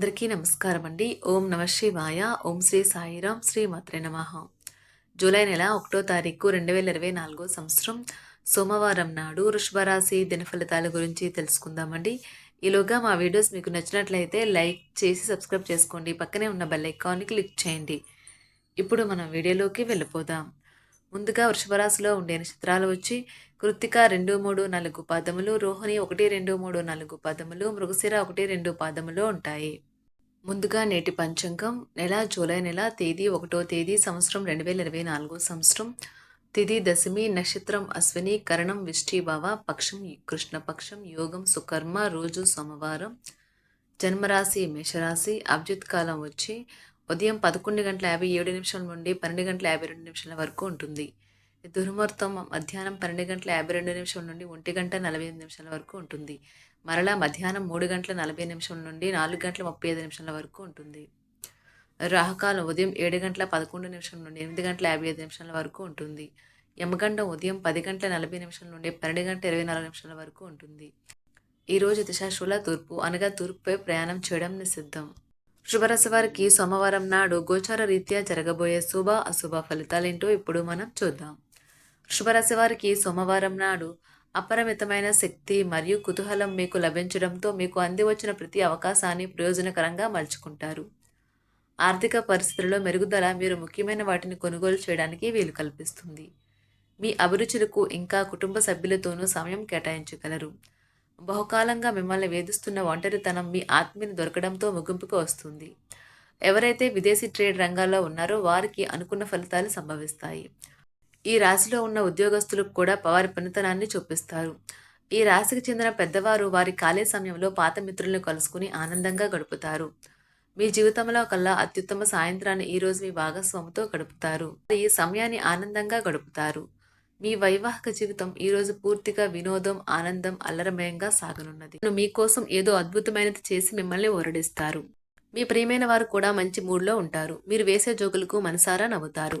అందరికీ నమస్కారం అండి. ఓం నమ శివాయ. ఓం శ్రీ సాయిరాం శ్రీ మాత్రే నమ. జూలై నెల ఒకటో తారీఖు రెండు వేల ఇరవై నాలుగో సంవత్సరం సోమవారం నాడు వృషభరాశి దిన ఫలితాల గురించి తెలుసుకుందామండి. ఈలోగా మా వీడియోస్ మీకు నచ్చినట్లయితే లైక్ చేసి సబ్స్క్రైబ్ చేసుకోండి. పక్కనే ఉన్న బెల్ ఐకాన్ని క్లిక్ చేయండి. ఇప్పుడు మనం వీడియోలోకి వెళ్ళిపోదాం. ముందుగా వృషభరాశిలో ఉండే నక్షత్రాలు వచ్చి కృత్తిక రెండు మూడు నాలుగు పాదములు రోహిణి ఒకటి రెండు మూడు నాలుగు పాదములు మృగశిర ఒకటి రెండు పాదములు ఉంటాయి. ముందుగా నేటి పంచాంగం నెల జూలై నెల తేదీ ఒకటో తేదీ సంవత్సరం రెండు వేల ఇరవై నాలుగో సంవత్సరం. తిది దశమి నక్షత్రం అశ్విని కరణం విష్ఠీభావ పక్షం కృష్ణపక్షం యోగం సుకర్మ రోజు సోమవారం. జన్మరాశి మేషరాశి అభ్యుత్ కాలం వచ్చి ఉదయం పదకొండు గంటల యాభై ఏడు నిమిషాల నుండి పన్నెండు గంటల యాభై రెండు నిమిషాల వరకు ఉంటుంది. దుర్ముహూర్తం మధ్యాహ్నం పన్నెండు గంటల యాభై రెండు నిమిషాల నుండి ఒంటి గంట నలభై ఎనిమిది నిమిషాల వరకు ఉంటుంది. మరలా మధ్యాహ్నం మూడు గంటల నలభై నిమిషం నుండి నాలుగు గంటల ముప్పై ఐదు నిమిషాల వరకు ఉంటుంది. రాహుకాలం ఉదయం ఏడు గంటల పదకొండు నిమిషం నుండి ఎనిమిది గంటల యాభై ఐదు నిమిషాల వరకు ఉంటుంది. యమగండం ఉదయం పది గంటల నలభై నిమిషాల నుండి పన్నెండు గంటల ఇరవై నాలుగు నిమిషాల వరకు ఉంటుంది. ఈరోజు దిశాశూల తూర్పు అనగా తూర్పుపై ప్రయాణం చేయడం నిషిద్ధం. శుభరస వారికి సోమవారం నాడు గోచార రీత్యా జరగబోయే శుభ అశుభ ఫలితాలేంటో ఇప్పుడు మనం చూద్దాం. శుభరస వారికి సోమవారం నాడు అపరిమితమైన శక్తి మరియు కుతూహలం మీకు లభించడంతో మీకు అంది వచ్చిన ప్రతి అవకాశాన్ని ప్రయోజనకరంగా మలుచుకుంటారు. ఆర్థిక పరిస్థితుల్లో మెరుగుదల మీరు ముఖ్యమైన వాటిని కొనుగోలు చేయడానికి వీలు కల్పిస్తుంది. మీ అభిరుచులకు ఇంకా కుటుంబ సభ్యులతోనూ సమయం కేటాయించగలరు. బహుకాలంగా మిమ్మల్ని వేధిస్తున్న ఒంటరితనం మీ ఆత్మీయని దొరకడంతో ముగింపుకు వస్తుంది. ఎవరైతే విదేశీ ట్రేడ్ రంగాల్లో ఉన్నారో వారికి అనుకున్న ఫలితాలు సంభవిస్తాయి. ఈ రాశిలో ఉన్న ఉద్యోగస్తులకు కూడా వారి పనితనాన్ని చూపిస్తారు. ఈ రాశికి చెందిన పెద్దవారు వారి ఖాళీ సమయంలో పాత మిత్రులను కలుసుకుని ఆనందంగా గడుపుతారు. మీ జీవితంలో కల్లా అత్యుత్తమ సాయంత్రాన్ని ఈరోజు మీ భాగస్వామితో గడుపుతారు. ఈ సమయాన్ని ఆనందంగా గడుపుతారు. మీ వైవాహిక జీవితం ఈరోజు పూర్తిగా వినోదం ఆనందం అల్లరమయంగా సాగనున్నది. మీకోసం ఏదో అద్భుతమైనది చేసి మిమ్మల్ని ఓరడిస్తారు. మీ ప్రియమైన వారు కూడా మంచి మూడ్లో ఉంటారు. మీరు వేసే జోకులకు మనసారా నవ్వుతారు.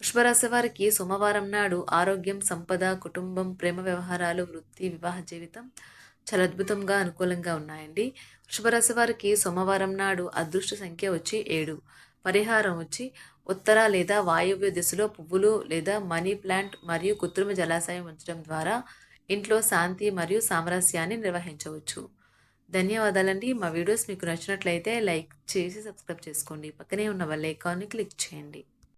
పుష్పరాశి వారికి సోమవారం నాడు ఆరోగ్యం సంపద కుటుంబం ప్రేమ వ్యవహారాలు వృత్తి వివాహ జీవితం చాలా అద్భుతంగా అనుకూలంగా ఉన్నాయండి. వృషభరాశి వారికి సోమవారం నాడు అదృష్ట సంఖ్య వచ్చి ఏడు. పరిహారం వచ్చి ఉత్తర లేదా వాయువ్య దిశలో పువ్వులు లేదా మనీ ప్లాంట్ మరియు కృత్రిమ జలాశయం ఉంచడం ద్వారా ఇంట్లో శాంతి మరియు సామరస్యాన్ని నిర్వహించవచ్చు. ధన్యవాదాలండి. మా వీడియోస్ మీకు నచ్చినట్లయితే లైక్ చేసి సబ్స్క్రైబ్ చేసుకోండి. పక్కనే ఉన్న వాళ్ళ ఐకాన్ని క్లిక్ చేయండి.